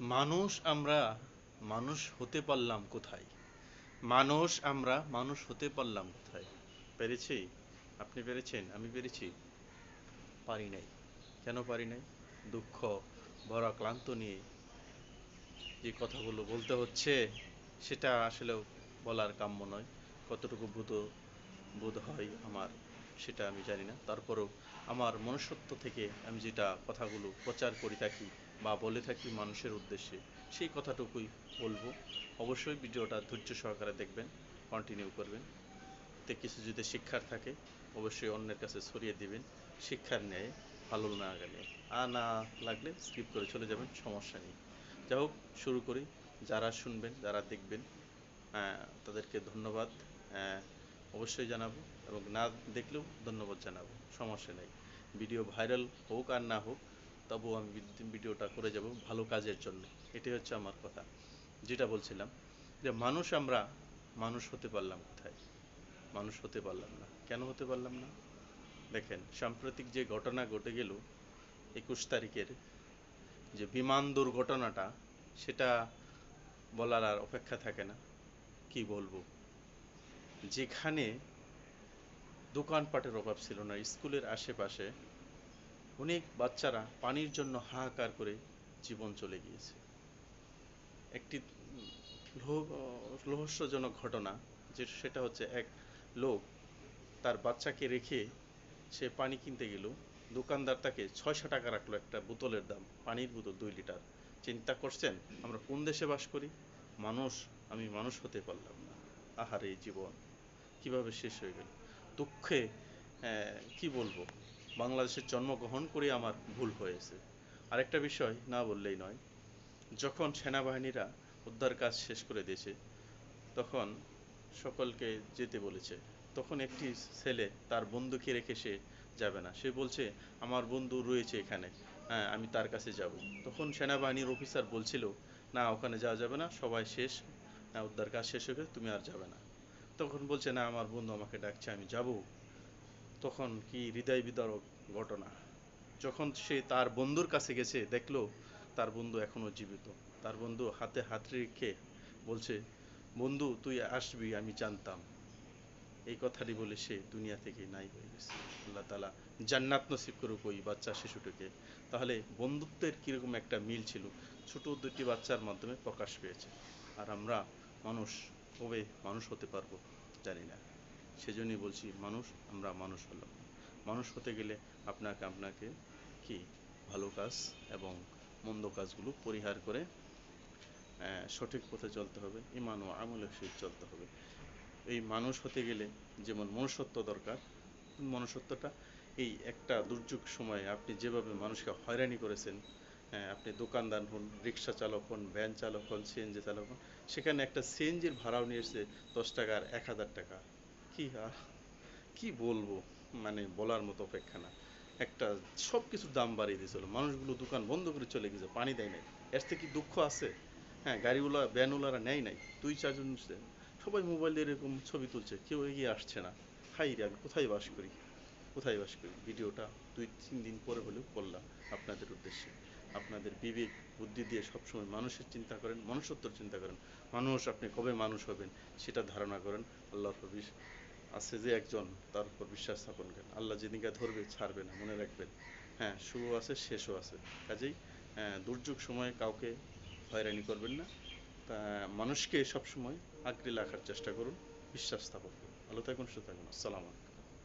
মানুষ আমরা মানুষ হতে পারলাম কোথায়? মানুষ আমরা মানুষ হতে পারলাম কোথায়? পেরেছি? আপনি পেরেছেন? আমি পেরেছি? পারি নাই। কেন পারি নাই? দুঃখ ভরা ক্লান্ত নিয়ে যে কথাগুলো বলতে হচ্ছে, সেটা আসলে বলার কাম্য নয়। কতটুকু বোধ বোধ হয় আমার, সেটা আমি জানি না। তারপরেও আমার মনুষ্যত্ব থেকে আমি যেটা কথাগুলো প্রচার করে থাকি বা বলে থাকি মানুষের উদ্দেশ্যে, সেই কথাটুকুই বলব। অবশ্যই ভিডিওটা ধৈর্য সহকারে দেখবেন কন্টিনিউ করবেন। তে কিছু যদি শিক্ষার থাকে, অবশ্যই অন্যের কাছে ছড়িয়ে দিবেন, শিক্ষার ন্যায় ভালো না গেলে। আর না লাগলে স্কিপ করে চলে যাবেন, সমস্যা নেই। যাই হোক, শুরু করি। যারা শুনবেন, যারা দেখবেন তাদেরকে ধন্যবাদ। অবশ্যই জানাব এবং না দেখলেও ধন্যবাদ জানাব, সমস্যা নেই। ভিডিও ভাইরাল হোক আর না হোক তবুও আমি ভিড- ভিডিওটা করে যাব ভালো কাজের জন্য। এটাই হচ্ছে আমার কথা। যেটা বলছিলাম যে মানুষ আমরা, মানুষ হতে পারলাম কোথায়? মানুষ হতে পারলাম না। কেন হতে পারলাম না? দেখেন, সাম্প্রতিক যে ঘটনা ঘটে গেল একুশ তারিখের, যে বিমান দুর্ঘটনাটা, সেটা বলার আর অপেক্ষা থাকে না। কি বলব? যেখানে দোকানপাটের অভাব ছিল না, স্কুলের আশেপাশে অনেক বাচ্চারা পানির জন্য হাহাকার করে জীবন চলে গিয়েছে। একটি রহস্যজনক ঘটনা, যে সেটা হচ্ছে এক লোক তার বাচ্চাকে রেখে সে পানি কিনতে গেল। দোকানদার তাকে ছয়শো টাকা রাখল একটা বোতলের দাম, পানির বোতল দুই লিটার। চিন্তা করছেন, আমরা কোন দেশে বাস করি? মানুষ, আমি মানুষ হতে পারলাম না। আহারে জীবন কীভাবে শেষ হয়ে গেল? দুঃখে কি বলব? বাংলাদেশের জন্মগ্রহণ করে আমার ভুল হয়েছে। আরেকটা বিষয় না বললেই নয় যখন সেনাবাহিনীরা উদ্ধার কাজ শেষ করে দিয়েছে তখন সকলকে যেতে বলেছে তখন একটি ছেলে তার বন্ধুকে রেখে সে যাবে না। সে বলছে আমার বন্ধু রয়েছে এখানে হ্যাঁ আমি তার কাছে যাব। তখন সেনাবাহিনীর অফিসার বলছিল না ওখানে যাওয়া যাবে না সবাই শেষ উদ্ধার কাজ শেষ গেছে, তুমি আর যাবে না। তখন বলছে না আমার বন্ধু আমাকে ডাকছে আমি যাব। তখন কি হৃদয় বিদারক ঘটনা? যখন সে তার বন্ধুর কাছে গেছে, দেখল তার বন্ধু এখনও জীবিত। তার বন্ধু হাতে হাত রেখে বলছে, বন্ধু, তুই আসবি, আমি জানতাম। এই কথাটি বলে সে দুনিয়া থেকে নাই হয়ে গেছে। আল্লাহ তালা জান্নাত নসিব করুক ওই বাচ্চা শিশুটিকে। তাহলে বন্ধুত্বের কীরকম একটা মিল ছিল? ছোট দুটি বাচ্চার মাধ্যমে প্রকাশ পেয়েছে। আর আমরা মানুষ কবে মানুষ হতে পারব। সেজন্যই বলছি মানুষ আমরা মানুষ হলাম। মানুষ হতে গেলে আপনাকে আপনাকে কি? ভালো কাজ এবং মন্দ কাজগুলো পরিহার করে সঠিক পথে চলতে হবে ইমান ও আমলের সহিত চলতে হবে। এই মানুষ হতে গেলে যেমন মনুষ্যত্ব দরকার মনুষ্যত্বটা এই একটা দুর্যোগ সময়ে আপনি যেভাবে মানুষকে হয়রানি করেছেন হ্যাঁ, আপনি দোকানদার হন রিক্সা চালক হন ভ্যান চালক হন সিএনজি চালক হন সেখানে একটা সিএনজির ভাড়াও নিয়ে এসেছে দশ টাকার এক হাজার টাকা। কি কি বলব? মানে বলার মতো অপেক্ষা না। একটা সব কিছুর দাম বাড়িয়ে দিয়েছিল। মানুষগুলো দোকান বন্ধ করে চলে গেছে, পানি দেয় নাই। এর থেকে দুঃখ আছে। হ্যাঁ গাড়িওয়ালা, ভ্যানওয়ালারা নেয় নাই। দুই, চারজন। সবাই মোবাইল দিয়ে এরকম ছবি তুলছে। কেউ এগিয়ে আসছে না। হাই রে, আমি কোথায় বাস করি? কোথায় বাস করি? ভিডিওটা দুই, তিন দিন পরে হলেও করলাম আপনাদের উদ্দেশ্যে। আপনাদের বিবেক, বুদ্ধি দিয়ে সবসময় মানুষের চিন্তা করেন, মনুষ্যত্বর চিন্তা করেন। মানুষ আপনি কবে মানুষ হবেন, সেটা ধারণা করেন। আল্লাহ বিশ- আছে যে একজন, তার উপর বিশ্বাস স্থাপন করেন। আল্লাহ যেদিনকে ধরবে, ছাড়বে না, মনে রাখবেন। হ্যাঁ শুরু আছে, শেষও আছে। কাজেই দুর্যোগ সময়ে কাউকে হয়রানি করবেন না। তা, মানুষকে সবসময় আঁকড়ে রাখার চেষ্টা করুন, বিশ্বাস স্থাপন করুন। ভালো থাকুন, সুস্থ থাকুন। আসসালামু আলাইকুম।